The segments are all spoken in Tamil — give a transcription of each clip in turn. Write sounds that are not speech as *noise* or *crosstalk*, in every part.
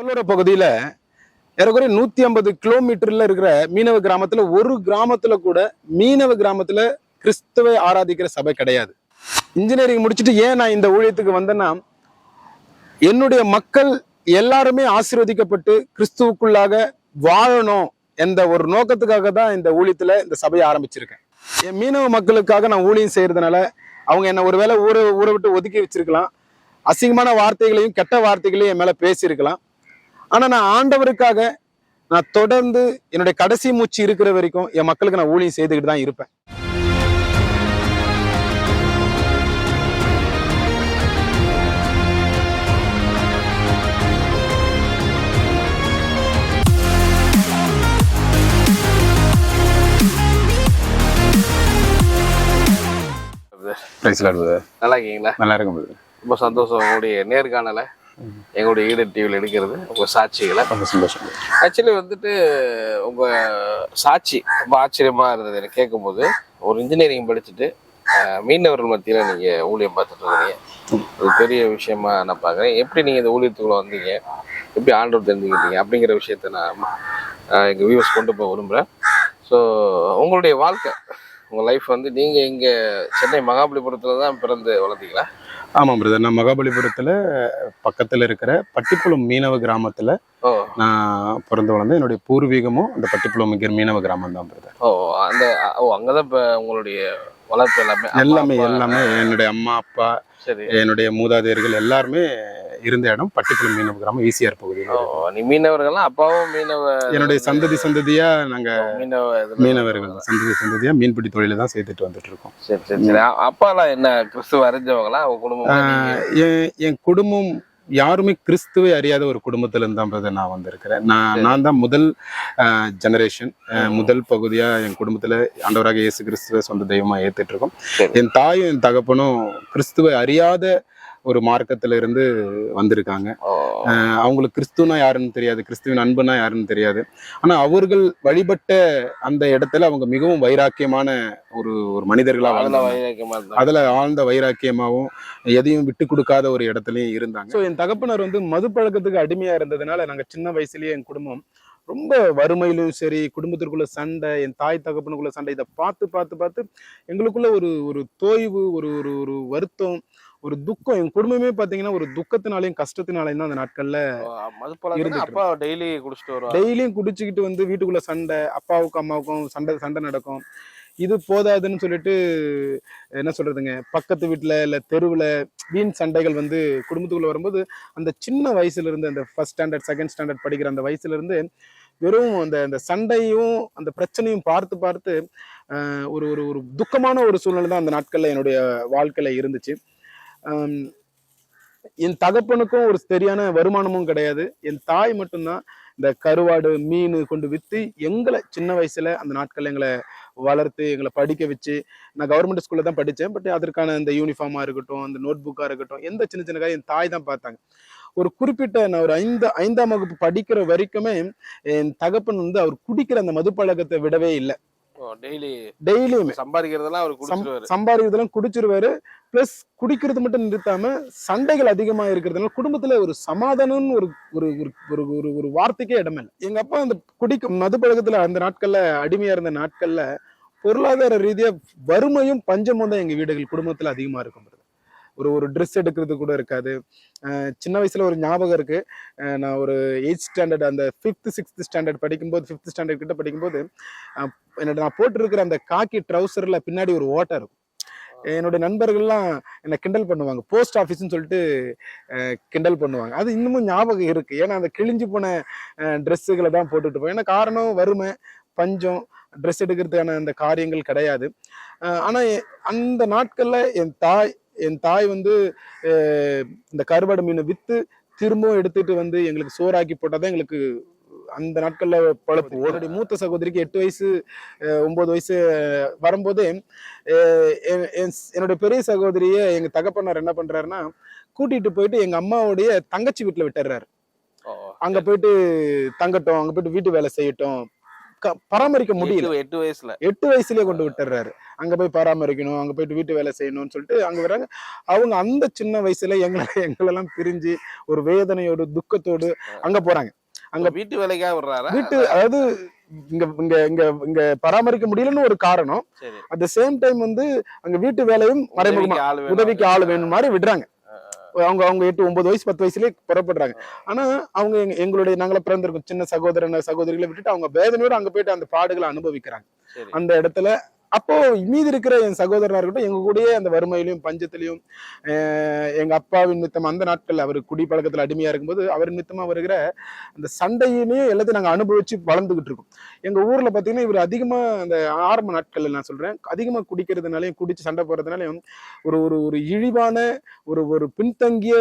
கடலோர பகுதியில் ஏறக்குறைய நூற்றி ஐம்பது கிலோமீட்டரில் இருக்கிற மீனவ கிராமத்தில் ஒரு கிராமத்தில் கூட மீனவ கிராமத்தில் கிறிஸ்துவை ஆராதிக்கிற சபை கிடையாது. இன்ஜினியரிங் முடிச்சுட்டு ஏன் நான் இந்த ஊழியத்துக்கு வந்தேன்னா என்னுடைய மக்கள் எல்லாருமே ஆசீர்வதிக்கப்பட்டு கிறிஸ்துவுக்குள்ளாக வாழணும் என்ற ஒரு நோக்கத்துக்காக தான் இந்த ஊழியத்தில் இந்த சபையை ஆரம்பிச்சிருக்கேன். என் மீனவ மக்களுக்காக நான் ஊழியம் செய்கிறதுனால அவங்க என்னை ஒருவேளை ஊரை ஊரை விட்டு ஒதுக்கி வச்சிருக்கலாம். அசிங்கமான வார்த்தைகளையும் கெட்ட வார்த்தைகளையும் என் மேலே பேசியிருக்கலாம். ஆனா நான் ஆண்டவருக்காக நான் தொடர்ந்து என்னுடைய கடைசி மூச்சு இருக்கிற வரைக்கும் என் மக்களுக்கு நான் ஊழியம் செய்துக்கிட்டு தான் இருப்பேன். நல்லா இருக்கீங்களா? நல்லா இருக்கும் ரொம்ப சந்தோஷம் உங்களுடைய நேர்காணலை. எங்களுடைய ஈடு டிவியில் எடுக்கிறது உங்க சாட்சிகளை. ரொம்ப சந்தோஷம். ஆக்சுவலி வந்துட்டு உங்க சாட்சி ரொம்ப ஆச்சரியமா இருந்தது. எனக்கு கேட்கும்போது ஒரு இன்ஜினியரிங் படிச்சுட்டு மீனவர்கள் மத்தியில நீங்க ஊழியம் பார்த்துட்டு இருக்கீங்க. அது பெரிய விஷயமா நான் பார்க்குறேன். எப்படி நீங்க இந்த ஊழியத்துக்குள்ள வந்தீங்க? எப்படி ஆண்டவர் தெரிஞ்சுக்கிட்டீங்க? அப்படிங்கிற விஷயத்த நான் அஹ், எங்க வியூஸ் கொண்டு போக விரும்புறேன். ஸோ உங்களுடைய வாழ்க்கை உங்க லைஃப் வந்து நீங்க இங்க சென்னை மகாபலிபுரத்துல தான் பிறந்து வளர்ந்தீங்களா? ஆமாம் பிரதர் நான் மகாபலிபுரத்துல பக்கத்துல இருக்கிற பட்டிக்குளம் மீனவ கிராமத்துல நான் பிறந்து வளர்ந்தேன். என்னுடைய பூர்வீகமும் அந்த பட்டிக்குளம் மிக மீனவ கிராமம் தான் பிரதர் ஓ அந்த ஓ அங்கதான் இப்ப உங்களுடைய வளர்ப்பு எல்லாமே எல்லாமே எல்லாமே என்னுடைய அம்மா அப்பா சரி. என்னுடைய மூதாதையர்கள் எல்லாருமே இருந்த இடம் பட்டிக்குளம் மீனவ கிராமம் ஈசிஆர் பகுதியில் நீ மீனவர்கள்லாம் அப்பாவும் மீனவ என்னுடைய சந்ததி சந்ததியா நாங்க மீனவ மீனவர்கள். சந்ததி சந்ததியா மீன்பிடி தொழில தான் செய்துட்டு வந்துட்டு இருக்கோம் சரி சரி சரி. அ- அப்பாலாம் என்ன கிறிஸ்துவ அறிஞ்சவங்களா உங்க குடும்பம் என் குடும்பம் யாருமே கிறிஸ்துவை அறியாத ஒரு குடும்பத்துல இருந்து தான் brother நான் வந்திருக்கிறேன். நான். நான் தான் முதல் ஜெனரேஷன் முதல் பகுதியா என் குடும்பத்துல ஆண்டவராக இயேசு கிறிஸ்துவை சொந்த தெய்வமா ஏத்துட்டு இருக்கோம். என் தாயும் என் தகப்பனும் கிறிஸ்துவை அறியாத ஒரு மார்க்கத்துல இருந்து வந்திருக்காங்க அவங்களுக்கு கிறிஸ்துவனா யாருன்னு தெரியாது கிறிஸ்துவின் அன்புனா யாருன்னு தெரியாது. ஆனா அவர்கள் வழிபட்ட அந்த இடத்துல அவங்க மிகவும் வைராக்கியமான ஒரு ஒரு மனிதர்களா அதுல வாழ்ந்தாங்க. அதுல ஆழ்ந்த வைராக்கியமாவும் எதையும் விட்டு கொடுக்காத ஒரு இடத்துலயும் இருந்தாங்க. ஸோ என் தகப்பனார் வந்து மது பழக்கத்துக்கு அடிமையா இருந்ததுனால நாங்க சின்ன வயசுலயே என் குடும்பம் ரொம்ப வறுமையிலும் சரி குடும்பத்திற்குள்ள சண்டை என் தாய் தகப்பனுக்குள்ள சண்டை இதை பார்த்து பார்த்து பார்த்து எங்களுக்குள்ள ஒரு ஒரு தோய்வு ஒரு ஒரு ஒரு வருத்தம் ஒரு துக்கம் என் குடும்பமே பாத்தீங்கன்னா ஒரு துக்கத்தினாலையும் கஷ்டத்தினாலையும் தான் அந்த நாட்கள்ல ஓ, மது பழக்கம் இருந்துட்டு அப்பா டெய்லி குடிச்சிட்டு வருவாங்க டெய்லியும் குடிச்சுக்கிட்டு வந்து வீட்டுக்குள்ள சண்டை அப்பாவுக்கும் அம்மாவுக்கும் சண்டை சண்டை நடக்கும். இது போதாதுன்னு சொல்லிட்டு என்ன சொல்றதுங்க பக்கத்து வீட்டுல இல்ல தெருவுல வீண் சண்டைகள் வந்து குடும்பத்துக்குள்ள வரும்போது அந்த சின்ன வயசுல இருந்து அந்த ஃபர்ஸ்ட் ஸ்டாண்டர்ட் செகண்ட் ஸ்டாண்டர்ட் படிக்கிற அந்த வயசுல இருந்து வெறும் அந்த அந்த சண்டையும் அந்த பிரச்சனையும் பார்த்து பார்த்து ஒரு ஒரு ஒரு துக்கமான ஒரு சூழ்நிலை தான் அந்த நாட்கள்ல என்னுடைய வாழ்க்கையில இருந்துச்சு. என் தகப்பனுக்கும் ஒரு சரியான வருமானமும் கிடையாது. என் தாய் மட்டும்தான் இந்த கருவாடு மீன் கொண்டு விற்று எங்களை சின்ன வயசுல அந்த நாட்கள் எங்களை வளர்த்து எங்களை படிக்க வச்சு நான் கவர்மெண்ட் ஸ்கூல்ல தான் படித்தேன். பட் அதற்கான இந்த யூனிஃபார்மா இருக்கட்டும் அந்த நோட் புக்கா இருக்கட்டும் எந்த சின்ன சின்ன காரியம் என் தாய் தான் பார்த்தாங்க. ஒரு குறிப்பிட்ட நான் ஒரு ஐந்து ஐந்தாம் வகுப்பு படிக்கிற வரைக்குமே என் தகப்பன் வந்து அவர் குடிக்கிற அந்த மது பழக்கத்தை விடவே இல்லை. டெய்லி டெய்லியுமே. சம்பாதிக்கிறதெல்லாம் அவர் குடிச்சிருவாரு. சம்பாதிக்கிறதெல்லாம் குடிச்சிருவாரு. பிளஸ் குடிக்கிறது மட்டும் நிறுத்தாம சண்டைகள் அதிகமா இருக்கிறதுனால குடும்பத்துல ஒரு சமாதானம்னு ஒரு ஒரு ஒரு ஒரு ஒரு வார்த்தைக்கே இடமில்லை எங்க அப்பா அந்த குடிக்க மது பழக்கத்துல அந்த நாட்கள்ல அடிமையா இருந்த நாட்கள்ல பொருளாதார ரீதியா வறுமையும் பஞ்சமும் தான் எங்க வீடுகள் குடும்பத்துல அதிகமா இருக்கும். ஒரு ஒரு ட்ரெஸ் எடுக்கிறது கூட இருக்காது. சின்ன வயசில் ஒரு ஞாபகம் இருக்குது நான் ஒரு எயிட் ஸ்டாண்டர்ட் அந்த ஃபிஃப்த் சிக்ஸ்த் ஸ்டாண்டர்ட் படிக்கும்போது ஃபிஃப்த் ஸ்டாண்டர்ட் கிட்ட படிக்கும்போது என்னோட நான் போட்டிருக்கிற அந்த காக்கி ட்ரௌசரில் பின்னாடி ஒரு ஓட்டை இருக்கும். என்னுடைய நண்பர்கள்லாம் என்னை கிண்டல் பண்ணுவாங்க. போஸ்ட் ஆஃபீஸ்னு சொல்லிட்டு கிண்டல் பண்ணுவாங்க. அது இன்னமும் ஞாபகம் இருக்குது ஏன்னா அந்த கிழிஞ்சு போன ட்ரெஸ்ஸுகளை தான் போட்டுட்டு போவேன். ஏன்னா காரணம் வறுமை பஞ்சம் ட்ரெஸ் எடுக்கிறதுக்கான அந்த காரியங்கள் கிடையாது. ஆனால் அந்த நாட்களில் என் தாய் என் தாய் வந்து இந்த கருவாடு மீனை வித்து திரும்பவும் எடுத்துட்டு வந்து எங்களுக்கு சோறாக்கி போட்டாதான் எங்களுக்கு அந்த நாட்கள்ல பழப்பு. என்னுடைய மூத்த சகோதரிக்கு எட்டு வயசு அஹ், ஒன்பது வயசு வரும்போதே என்னுடைய பெரிய சகோதரிய எங்க தகப்பனார் என்ன பண்றாருன்னா கூட்டிட்டு போயிட்டு எங்க அம்மாவுடைய தங்கச்சி வீட்டுல விட்டுறாரு. அங்க போயிட்டு தங்கட்டும் அங்க போயிட்டு வீட்டு வேலை செய்யட்டும். பராமரிக்க முடியல. எட்டு- வயசுல. எட்டு வயசுலயே கொண்டு விட்டுறாரு. அங்க போய் பராமரிக்கணும் அங்க போயிட்டு வீட்டு வேலை செய்யணும்னு சொல்லிட்டு அங்க வராங்க அவங்க அந்த சின்ன வயசுல எங்களை எங்களெல்லாம் பிரிஞ்சு ஒரு வேதனையோடு துக்கத்தோடு அங்க போறாங்க. அங்க வீட்டு வேலைக்காக விடுறாரா? வீட்டு அதாவது இங்க இங்க இங்க இங்க பராமரிக்க முடியலன்னு ஒரு காரணம். அட் த சேம் டைம் வந்து அங்க வீட்டு வேலையும் மறைமுகமா. உதவிக்கு ஆள் வேணும் மாதிரி விடுறாங்க. அவங்க அவங்க எட்டு ஒன்பது வயசு பத்து வயசுலயே புறப்படுறாங்க. ஆனா அவங்க எங்க- எங்களுடைய நாங்கள பிறந்திருக்கோம். சின்ன சகோதரன் சகோதரிகளை விட்டுட்டு அவங்க வேதனையோட அங்க போயிட்டு அந்த பாடுகளை அனுபவிக்கிறாங்க. அந்த இடத்துல அப்போ மீதி இருக்கிற என் சகோதரனா இருக்கட்டும் எங்க கூடயே அந்த வறுமையிலையும் பஞ்சத்திலையும் எங்க அப்பாவின் நிமித்தம் அந்த நாட்கள்ல அவர் குடிப்பழக்கத்துல அடிமையா இருக்கும்போது அவர் நிமித்தமா வருகிற அந்த சண்டையுமே எல்லாத்தையும் நாங்க அனுபவிச்சு வளர்ந்துகிட்டு இருக்கோம். எங்க ஊர்ல பாத்தீங்கன்னா இவர் அதிகமா அந்த ஆரம்ப நாட்கள்ல நான் சொல்றேன் அதிகமா குடிக்கிறதுனாலையும் குடிச்சு சண்டை போடுறதுனாலையும் ஒரு ஒரு ஒரு இழிவான ஒரு ஒரு பின்தங்கிய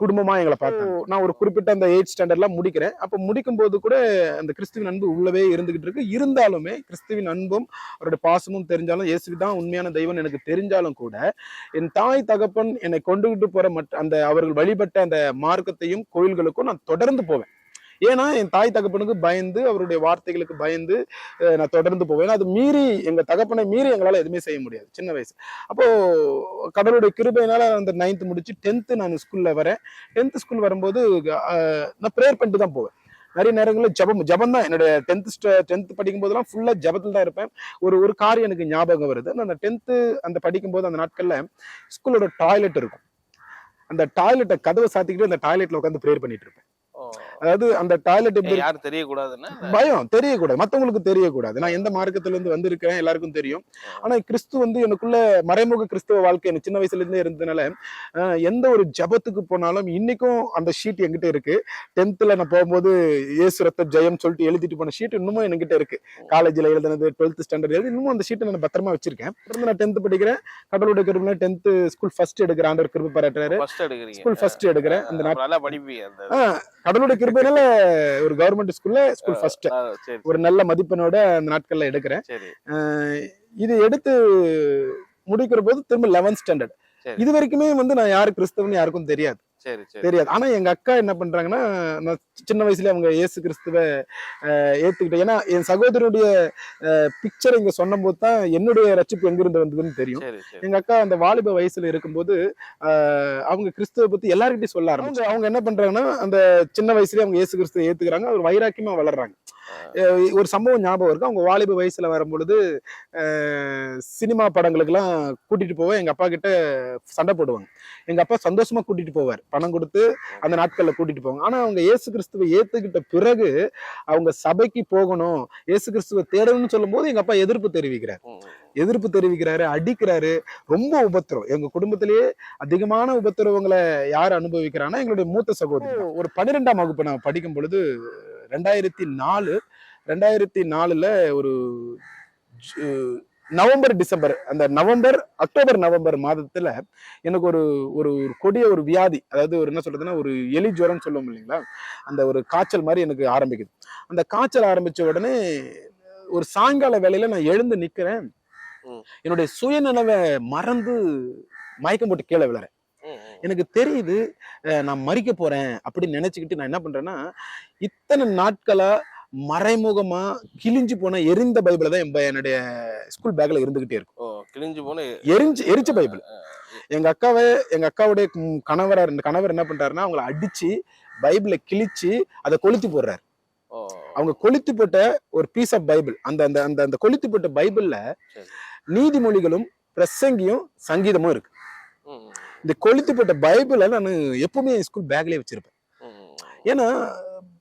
குடும்பமா எங்களை பார்த்தாங்க. நான் ஒரு குறிப்பிட்ட அந்த எயிட் ஸ்டாண்டர்ட்லாம் முடிக்கிறேன். அப்ப முடிக்கும் போது கூட அந்த கிறிஸ்துவின் அன்பு உள்ளவே இருந்துகிட்டு இருக்கு. இருந்தாலுமே கிறிஸ்துவின் அன்பும் அவருடைய பாசமும் தெரிஞ்சாலும் இயேசு தான் உண்மையான தெய்வம் எனக்கு தெரிஞ்சாலும் கூட என் தாய் தகப்பன் என்னை கொண்டுகிட்டு போற மற்ற அந்த அவர்கள் வழிபட்ட அந்த மார்க்கத்தையும் கோயில்களுக்கும் நான் தொடர்ந்து போவேன். ஏன்னா என் தாய் தகப்பனுக்கு பயந்து அவருடைய வார்த்தைகளுக்கு பயந்து நான் தொடர்ந்து போவேன். அது மீறி எங்க தகப்பனை மீறி எங்களால் எதுவுமே செய்ய முடியாது சின்ன வயசு. அப்போ கடவுளுடைய கிருபையினால அந்த நைன்த் முடிச்சு டென்த்து நான் ஸ்கூல்ல வரேன். டென்த் ஸ்கூல் வரும்போது நான் ப்ரேயர் பண்ணிட்டு தான் போவேன். நிறைய நேரங்களில் ஜபம் ஜபம் தான் என்னுடைய டென்த்து டென்த்து படிக்கும் போதெல்லாம் ஃபுல்லாக ஜபத்தில் தான் இருப்பேன். ஒரு ஒரு காரியம் எனக்கு ஞாபகம் வருது. நான் அந்த டென்த்து அந்த படிக்கும்போது அந்த நாட்களில் ஸ்கூலோட டாய்லெட் இருக்கும். அந்த டாய்லெட்டை கதவை சாத்திக்கிட்டு அந்த டாய்லெட்ல உட்காந்து ப்ரேயர் பண்ணிட்டு இருப்பேன். அதாவது அந்த டாய்லெட் எப்படி யாரும் தெரியக்கூடாதுன்னா பயம் தெரியக்கூடாது. மத்தவங்களுக்கு தெரியக்கூடாது. நான் எந்த மார்க்கத்துல இருந்து வந்திருக்கேன் எல்லாருக்கும் தெரியும். ஆனா கிறிஸ்து வந்து எனக்குள்ள மறைமுக கிறிஸ்துவ வாழ்க்கை எனக்கு சின்ன வயசுல இருந்தே இருந்ததுனால எந்த ஒரு ஜபத்துக்கு போனாலும் இன்னைக்கும் அந்த ஷீட் என்கிட்ட இருக்கு. டென்த்ல நான் போகும்போது இயேசு ரத்த ஜெயம் சொல்லிட்டு எழுதிட்டு போன ஷீட் இன்னமும் என்கிட்ட இருக்கு. காலேஜ்ல எழுதுனது டுவெல்த் ஸ்டாண்டர்ட் எழுதி இன்னமும் அந்த ஷீட்டை நான் பத்திரமா வச்சிருக்கேன். நான் டென்த் படிக்கிறேன். கடவுளுடைய கிருபையில டென்த் ஸ்கூல் ஃபர்ஸ்ட் எடுக்கிறேன் ஆண்டவர் கிருபை பாராட்டுறாரு. ஸ்கூல் ஃபர்ஸ்ட் எடுக்கிறேன். அந்த நல்லா படிப்பீங்க கடவுளுடைய கிருபையினால ஒரு கவர்மெண்ட் ஸ்கூல்ல ஸ்கூல் ஃபர்ஸ்ட் ஒரு நல்ல மதிப்பெண்ணோட அந்த நாட்கள்ல எடுக்கிறேன். இது எடுத்து முடிக்கிற போது திரும்ப லெவன்த் ஸ்டாண்டர்ட். இது வரைக்குமே வந்து நான் யாரு கிறிஸ்தவன்னு யாருக்கும் தெரியாது. தெரியாது. ஆனா எங்க அக்கா என்ன பண்றாங்கன்னா நான் சின்ன வயசுல அவங்க இயேசு கிறிஸ்துவ ஏத்துக்கிட்டேன். ஏன்னா என் சகோதரனுடைய பிக்சர் இங்க சொன்னபோது தான் என்னுடைய ரட்சிப்பு எங்கிருந்து வந்ததுன்னு தெரியும். எங்க அக்கா அந்த வாலிப வயசுல இருக்கும்போது அவங்க கிறிஸ்துவ பத்தி எல்லார்கிட்டயும் சொல்ல ஆரம்பிச்சு. அவங்க என்ன பண்றாங்கன்னா அந்த சின்ன வயசுலயே அவங்க இயேசு கிறிஸ்துவ ஏத்துக்கிறாங்க. ஒரு வைராக்கியமா வளர்றாங்க. ஒரு சம்பவம் ஞாபகம் இருக்கு. அவங்க வாலிப வயசுல வரும்பொழுது சினிமா படங்களுக்கெல்லாம் கூட்டிட்டு போவேன் எங்க அப்பா கிட்ட சண்டை போடுவாங்க. எங்க அப்பா சந்தோஷமா கூட்டிட்டு போவார். பணம் கொடுத்து அந்த நாட்கள்ல கூட்டிட்டு போவாங்க. ஆனா அவங்க இயேசு கிறிஸ்துவை ஏத்துக்கிட்ட பிறகு அவங்க சபைக்கு போகணும் இயேசு கிறிஸ்துவை தேடணும்னு சொல்லும்போது எங்க அப்பா எதிர்ப்பு தெரிவிக்கிறார். எதிர்ப்பு தெரிவிக்கிறாரு அடிக்கிறாரு. ரொம்ப உபத்திரம். எங்க குடும்பத்திலேயே அதிகமான உபத்திரவங்களை யார் அனுபவிக்கிறாங்கன்னா எங்களுடைய மூத்த சகோதரி ஒரு பன்னிரெண்டாம் வகுப்பு நான் படிக்கும் பொழுது ரெண்டாயிரத்தி நாலு ரெண்டாயிரத்தி நாலுல ஒரு நவம்பர் டிசம்பர் அந்த நவம்பர் அக்டோபர் நவம்பர் மாதத்துல எனக்கு ஒரு ஒரு கொடிய ஒரு வியாதி அதாவது ஒரு என்ன சொல்றதுன்னா ஒரு எலி ஜுரம் சொல்லுவோம் இல்லைங்களா அந்த ஒரு காய்ச்சல் மாதிரி எனக்கு ஆரம்பிக்குது அந்த காய்ச்சல் ஆரம்பிச்ச உடனே ஒரு சாயங்கால வேளையில நான் எழுந்து நிக்கிறேன். என்னுடைய சுயநினைவை மறந்து மயக்கம் போட்டு கீழே விழறேன். எனக்கு தெரியுது நான் மறிக்க போறேன் அப்படின்னு நினைச்சுக்கிட்டு நான் என்ன பண்றேன்னா இத்தனை நாட்களா மறைமுகமா கிழிஞ்சு போன எரிந்த பைபிளை தான் என்னுடைய ஸ்கூல் பேக்ல இருந்துகிட்டே இருக்கும். கிழிஞ்சு போன எரிஞ்சு எரிச்ச பைபிள். எங்க அக்காவை எங்க அக்காவுடைய கணவரா இருந்த கணவர் என்ன பண்றாருன்னா அவங்கள அடிச்சு பைபிளை கிழிச்சு அதை கொளுத்தி போடுறாரு. அவங்க கொளுத்தி போட்ட ஒரு பீஸ் ஆஃப் பைபிள் அந்த அந்த அந்த அந்த கொளுத்தி போட்ட பைபிள்ல. நீதிமொழிகளும் பிரசங்கியும் சங்கீதமும் இருக்கு. இந்த கொளுத்தி போட்ட பைபிளை நான் எப்பவுமே ஸ்கூல் பேக்லயே வச்சிருப்பேன். ஏன்னா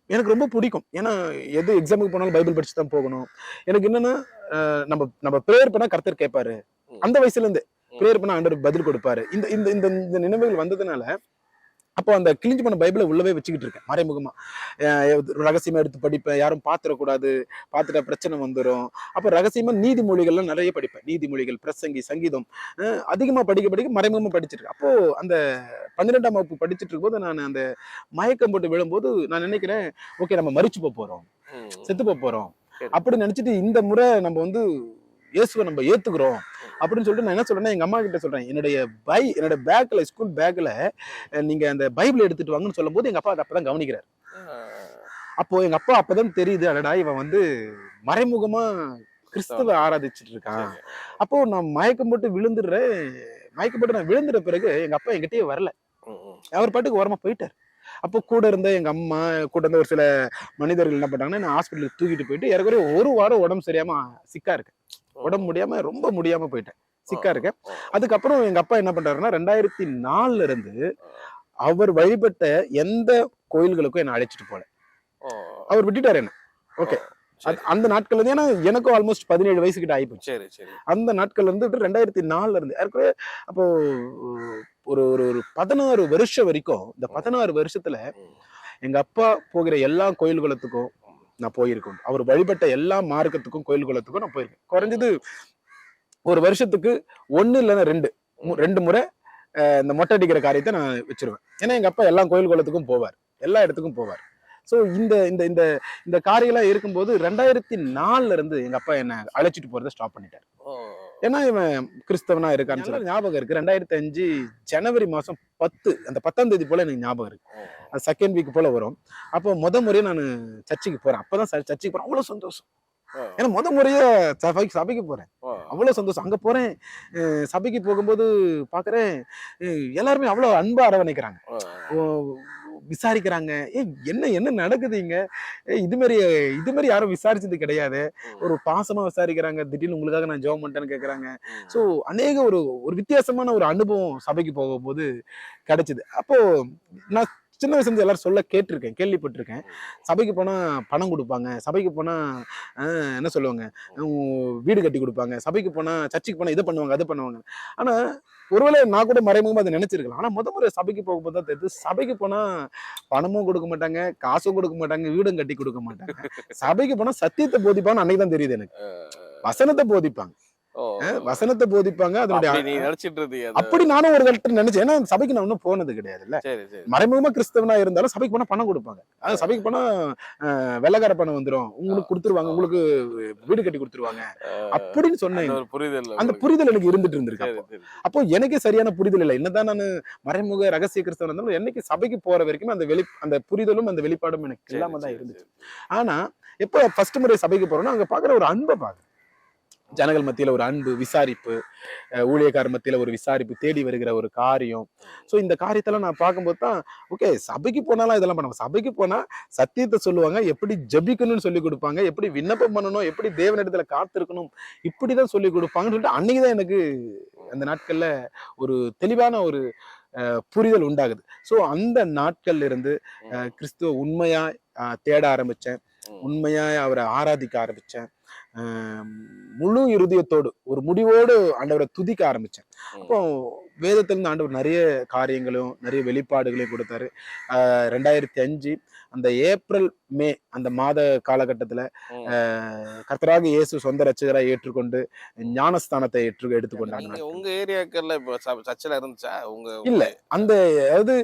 எனக்கு ரொம்ப பிடிக்கும் ஏன்னா எது எக்ஸாமுக்கு போனாலும் பைபிள் படிச்சு தான் போகணும் எனக்கு என்னன்னா நம்ம நம்ம ப்ரேயர் பண்ணா கர்த்தர் கேட்பாரு. அந்த வயசுல இருந்து. ப்ரேயர் பண்ணா ஆண்டவர் பதில் கொடுப்பாரு இந்த இந்த இந்த இந்த நினைவுகள் வந்ததுனால அப்போ அந்த கிழிஞ்சு போன பைபிளை உள்ளவே வச்சுக்கிட்டு இருக்கேன் மறைமுகமா. ரகசியமா எடுத்து படிப்பேன் யாரும் பாத்திரக்கூடாது பார்த்துட்டா பிரச்சனை வந்துடும் அப்போ ரகசியமா நீதிமொழிகள்லாம் நிறைய படிப்பேன். நீதிமொழிகள் பிரசங்கி சங்கீதம் அஹ், அதிகமா படிக்க படிக்க மறைமுகமா படிச்சிட்டு அப்போ அந்த பன்னிரெண்டாம் வகுப்பு படிச்சிட்டு இருக்கும்போது நான் அந்த மயக்கம் போட்டு விழும்போது நான் நினைக்கிறேன் ஓகே நம்ம மறிச்சு போக போறோம். செத்து போக போறோம். சரி. அப்படி நினைச்சிட்டு இந்த முறை நம்ம வந்து இயேசுவை நம்ம ஏத்துக்கிறோம். அப்படின்னு சொல்லிட்டு நான் என்ன சொல்றேன்னா எங்க அம்மா கிட்ட சொல்றேன். என்னுடைய பை என்னோட பேக்ல ஸ்கூல் பேக்ல நீங்க அந்த பைபிள் எடுத்துட்டு வாங்கன்னு சொல்லும்போது எங்க அப்பா அதை அப்பதான் கவனிக்கிறார். அப்போ எங்க அப்பா அப்பதான் தெரியுது அடடா இவன் வந்து மறைமுகமா கிறிஸ்துவ ஆராதிச்சிட்டு இருக்கான். சரி. அப்போ நான் மயக்கம் போட்டு விழுந்துடுறேன். மயக்கம் போட்டு நான் விழுந்துற பிறகு எங்க அப்பா என்கிட்டயே வரல. அவர் பாட்டுக்கு ஓரமா போயிட்டார். அப்போ கூட இருந்த எங்க அம்மா கூட இருந்த ஒரு சில மனிதர்கள் என்ன பண்ணாங்கன்னா நான் ஹாஸ்பிட்டலுக்கு தூக்கிட்டு போயிட்டு ஏறக்குறைய ஒரு வாரம் உடம்பு சரியாம சிக்கா இருக்கு உடம்பு முடியாம ரொம்ப முடியாம போயிட்டேன். சிக்கா இருக்கேன். அதுக்கப்புறம் எங்க அப்பா என்ன பண்றாருன்னா ரெண்டாயிரத்தி நாலுல இருந்து அவர் வழிபட்ட எந்த கோயில்களுக்கும் என்ன அழைச்சிட்டு போல. அவர் விட்டுட்டாரு என்ன. ஓகே. அந்த நாட்கள்ல இருந்து ஏன்னா எனக்கும் ஆல்மோஸ்ட் பதினேழு வயசு கிட்ட ஆயிப்போச்சு சரி சரி. அந்த நாட்கள்ல இருந்து ரெண்டாயிரத்தி நாலுல இருந்து ஏற்கனவே அப்போ ஒரு ஒரு ஒரு பதினாறு வருஷம் வரைக்கும் இந்த பதினாறு வருஷத்துல. எங்க அப்பா போகிற எல்லா கோயில் குளத்துக்கும் நான் போயிருக்கேன். அவர் வழிபட்ட எல்லா மார்க்கத்துக்கும் கோயில் குளத்துக்கும் நான் போயிருக்கேன். குறைஞ்சது ஒரு வருஷத்துக்கு ஒன்று இல்லைன்னா ரெண்டு ரெண்டு முறை இந்த மொட்டை அடிக்கிற காரியத்தை நான் வச்சிருவேன். ஏன்னா எங்கள் அப்பா எல்லா கோயில் குளத்துக்கும் போவார். எல்லா இடத்துக்கும் போவார். ஸோ இந்த இந்த இந்த இந்த காரியெல்லாம் இருக்கும்போது ரெண்டாயிரத்தி நாலுல இருந்து எங்கள் அப்பா என்னை அழைச்சிட்டு போகிறத ஸ்டாப் பண்ணிட்டார். ஏன்னா இவன் கிறிஸ்தவனா இருக்கான்னு சொல்லி ஞாபகம் இருக்கு. ரெண்டாயிரத்தி அஞ்சு ஜனவரி மாசம் பத்து அந்த பத்தாம் தேதி போல எனக்கு ஞாபகம் இருக்கு. அது செகண்ட் வீக் போல வரும். அப்போ முத முறையா நான் சர்ச்சுக்கு போறேன். அப்பதான் சர்ச்சுக்கு போறேன். அவ்வளவு சந்தோஷம். ஏன்னா முத முறையா சபைக்கு சபைக்கு போறேன். அவ்வளவு சந்தோஷம். அங்க போறேன் சபைக்கு போகும்போது பாக்குறேன் எல்லாருமே அவ்வளவு அன்பா அரவணைக்கிறாங்க. விசாரிக்கிறாங்க. ஏ என்ன என்ன நடக்குது இங்க? இது மாதிரி இது மாதிரி யாரும் விசாரிச்சது கிடையாது. ஒரு பாசமா விசாரிக்கிறாங்க. திடீர்னு உங்களுக்காக நான் ஜெபம் பண்ணிட்டேன்னு கேக்குறாங்க. ம். ஸோ அநேக ஒரு ஒரு வித்தியாசமான ஒரு அனுபவம் சபைக்கு போகும்போது கிடைச்சது. அப்போ நான் சின்ன வயசுல இருந்து எல்லாரும் சொல்ல கேட்டிருக்கேன் கேள்விப்பட்டிருக்கேன். சபைக்கு போனா பணம் கொடுப்பாங்க சபைக்கு போனா ஆஹ், என்ன சொல்லுவாங்க வீடு கட்டி கொடுப்பாங்க சபைக்கு போனா சர்ச்சுக்கு போனா இதை பண்ணுவாங்க அதை பண்ணுவாங்க. ஆனா ஒருவேளை நான் கூட மறைமுகமா அதை நினைச்சிருக்கலாம். ஆனா முத முறை சபைக்கு போகும்போது தான் தெரியுது சபைக்கு போனா பணமும் கொடுக்க மாட்டாங்க காசும் கொடுக்க மாட்டாங்க வீடும் கட்டி கொடுக்க மாட்டாங்க. சபைக்கு போனா சத்தியத்தை போதிப்பான்னு அன்னைக்கு தான் தெரியுது எனக்கு. வசனத்தை போதிப்பாங்க. வசனத்தை போதிப்பாங்க அதனுடைய அப்படி நானும் ஒரு கட்டத்தில் நினைச்சேன். ஏன்னா சபைக்கு நான் இன்னும் போனது கிடையாதுல்ல. மறைமுகமா கிறிஸ்தவனா இருந்தாலும் சபைக்கு போனா பணம் கொடுப்பாங்க. அதாவது சபைக்கு போனா வெள்ளைக்கார பணம் வந்துரும். உங்களுக்கு கொடுத்துருவாங்க உங்களுக்கு வீடு கட்டி கொடுத்துருவாங்க. அப்படின்னு சொன்னேன். அந்த புரிதல் அந்த. புரிதல் எனக்கு இருந்துட்டு இருந்திருக்கு அப்போ. எனக்கே சரியான புரிதல் இல்லை. என்னதான் நான் மறைமுக ரகசிய கிறிஸ்தவன் இருந்தாலும் என்னைக்கு சபைக்கு போற வரைக்கும் அந்த வெளி அந்த புரிதலும் அந்த வெளிப்பாடும் எனக்கு இல்லாம தான் இருந்துச்சு. ஆனா எப்போ ஃபர்ஸ்ட் முறை சபைக்கு போறோம்னா அங்க பாக்குற ஒரு அன்பை பாக்குறேன். ஜனங்கள் மத்தியில ஒரு அன்பு விசாரிப்பு அஹ் ஊழியக்காரர் மத்தியில ஒரு விசாரிப்பு தேடி வருகிற ஒரு காரியம். சோ இந்த காரியத்தெல்லாம் நான் பார்க்கும்போது தான் ஓகே சபைக்கு போனாலும் இதெல்லாம் பண்ணுவாங்க சபைக்கு போனா சத்தியத்தை சொல்லுவாங்க எப்படி ஜபிக்கணும்னு சொல்லி கொடுப்பாங்க எப்படி விண்ணப்பம் பண்ணணும் எப்படி தேவனிடத்துல காத்திருக்கணும் இப்படிதான் சொல்லி கொடுப்பாங்கன்னு சொல்லிட்டு அன்னைக்குதான் எனக்கு அந்த நாட்கள்ல ஒரு தெளிவான ஒரு புரிதல் உண்டாகுது. சோ அந்த நாட்கள்ல இருந்து கிறிஸ்துவ உண்மையா அஹ், தேட ஆரம்பிச்சேன். ம். உண்மையா அவரை ஆராதிக்க ஆரம்பிச்சேன். ஆஹ் முழு இருதயத்தோடு ஒரு முடிவோடு ஆண்டவரை துதிக்க ஆரம்பிச்சேன் ம். அப்போ வேதத்திலிருந்து ஆண்டவர் நிறைய காரியங்களும் நிறைய வெளிப்பாடுகளையும் கொடுத்தாரு ரெண்டாயிரத்தி அஞ்சு அந்த ஏப்ரல் மே அந்த மாத காலகட்டத்துல கர்த்தராக இயேசு சொந்த ரட்சகராக ஏற்றுக்கொண்டு ஞானஸ்தானத்தை ஏற்று எடுத்துக்கொண்டாங்க உங்க ஏரியாக்கள்ல இப்ப சர்ச்சில் இருந்துச்சா? உங்க இல்ல. அந்த அதாவது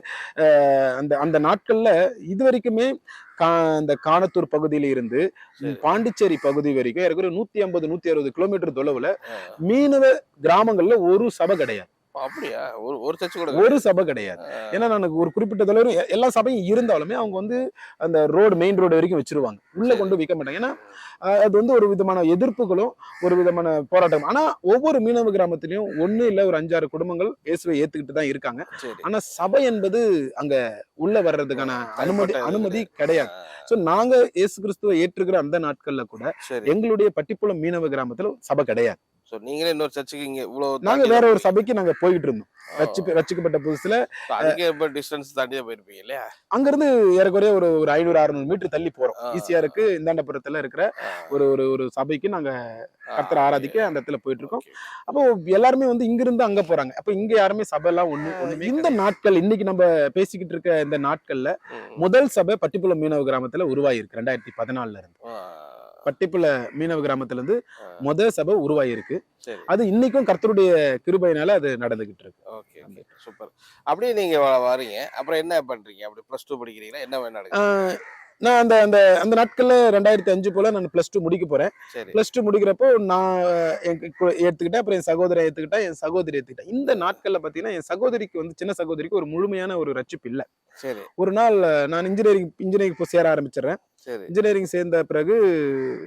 அந்த அந்த நாட்கள்ல இது வரைக்குமே அந்த காணத்தூர் பகுதியில இருந்து சரி. பாண்டிச்சேரி பகுதி வரைக்கும் ஏறக்குறைய நூத்தி ஐம்பது நூத்தி அறுபது கிலோமீட்டர் தொலைவுல மீனவ கிராமங்கள்ல ஒரு சபை கிடையாது. அப்படியா? ஒரு ஒரு சர்ச் கூட ஒரு சபை கிடையாது. ஏன்னா நான் ஒரு குறிப்பிட்ட தொலைவு எ- எல்லா சபையும் இருந்தாலுமே அவங்க வந்து அந்த ரோடு மெயின் ரோடு வரைக்கும் வச்சிருவாங்க. உள்ள. கொண்டு வைக்க மாட்டாங்க. ஏன்னா அது வந்து ஒரு விதமான எதிர்ப்புகளும் ஒரு விதமான போராட்டம் ஆனா ஒவ்வொரு மீனவ கிராமத்திலயும் ஒண்ணு இல்ல ஒரு அஞ்சாறு குடும்பங்கள் இயேசுவை ஏத்துக்கிட்டு தான் இருக்காங்க. ஆனா சபை என்பது அங்க உள்ள வர்றதுக்கான அனுமதி அனுமதி கிடையாது. சோ நாங்க இயேசு கிறிஸ்துவை ஏற்றுக்கிற அந்த நாட்கள்ல கூட எங்களுடைய பட்டிப்புலம் மீனவ கிராமத்துல சபை கிடையாது. சோ நீங்களே இன்னொரு சர்ச்சுக்கு இங்க இவ்வளவு நாங்க தாண்டி வேற ஒரு சபைக்கு நாங்க போயிட்டு இருந்தோம் போறீங்க. ரட்சிப்பு ரட்சிக்கப்பட்ட புதுசுல அதுக்கே இப்ப டிஸ்டன்ஸ் தாண்டி தான் போயிருப்பீங்க இல்லையா? அங்க இருந்து ஏறக்குறைய ஒரு ஒரு ஐநூறு அறுநூறு மீட்டர் தள்ளி போறோம். ஈஸியா இருக்கு இந்தாண்டபுரத்துல இருக்கிற ஒரு ஒரு ஒரு சபைக்கு நாங்க கர்த்தரை ஆராதிக்க அந்த இடத்துல போயிட்டு இருக்கோம். அப்போ எல்லாருமே வந்து இங்க இருந்து அங்க போறாங்க. அப்ப இங்க யாருமே சபை எல்லாம் ஒண்ணு இந்த நாட்கள் இன்னைக்கு நம்ம பேசிக்கிட்டு இருக்க இந்த நாட்கள்ல. முதல் சபை பட்டிப்புலம் மீனவ கிராமத்துல உருவாயிருக்கு ரெண்டாயிரத்தி பதினாலுல இருந்து. பட்டிப்புல மீனவ கிராமத்துல இருந்து அஹ், முதல் சபை உருவாயிருக்கு. அது இன்னைக்கும் கர்த்தருடைய கிருபையினால அது நடந்துகிட்டு இருக்கு. Okay okay. சூப்பர். அப்படியே நீங்க வரீங்க. அப்புறம் என்ன பண்றீங்க? அப்படி பிளஸ் டூ படிக்கிறீங்களா? என்ன வேணும் நான் அந்த அந்த அந்த நாட்கள்ல ரெண்டாயிரத்தி அஞ்சு போல நான் பிளஸ் டூ முடிக்க போறேன். பிளஸ் டூ முடிக்கிறப்போ நான் ஏத்துக்கிட்டேன். அப்புறம் என் சகோதரி ஏத்துக்கிட்டா என் சகோதரி ஏத்துக்கிட்டேன். இந்த நாட்கள்ல பாத்தீங்கன்னா என் சகோதரிக்கு வந்து சின்ன சகோதரிக்கு ஒரு முழுமையான ஒரு ரட்சிப்பு இல்ல. சரி. ஒரு நாள் நான் இன்ஜினியரிங் இன்ஜினியரிங் இப்போ சேர ஆரம்பிச்சிடுறேன். இன்ஜினியரிங் சேர்ந்த பிறகு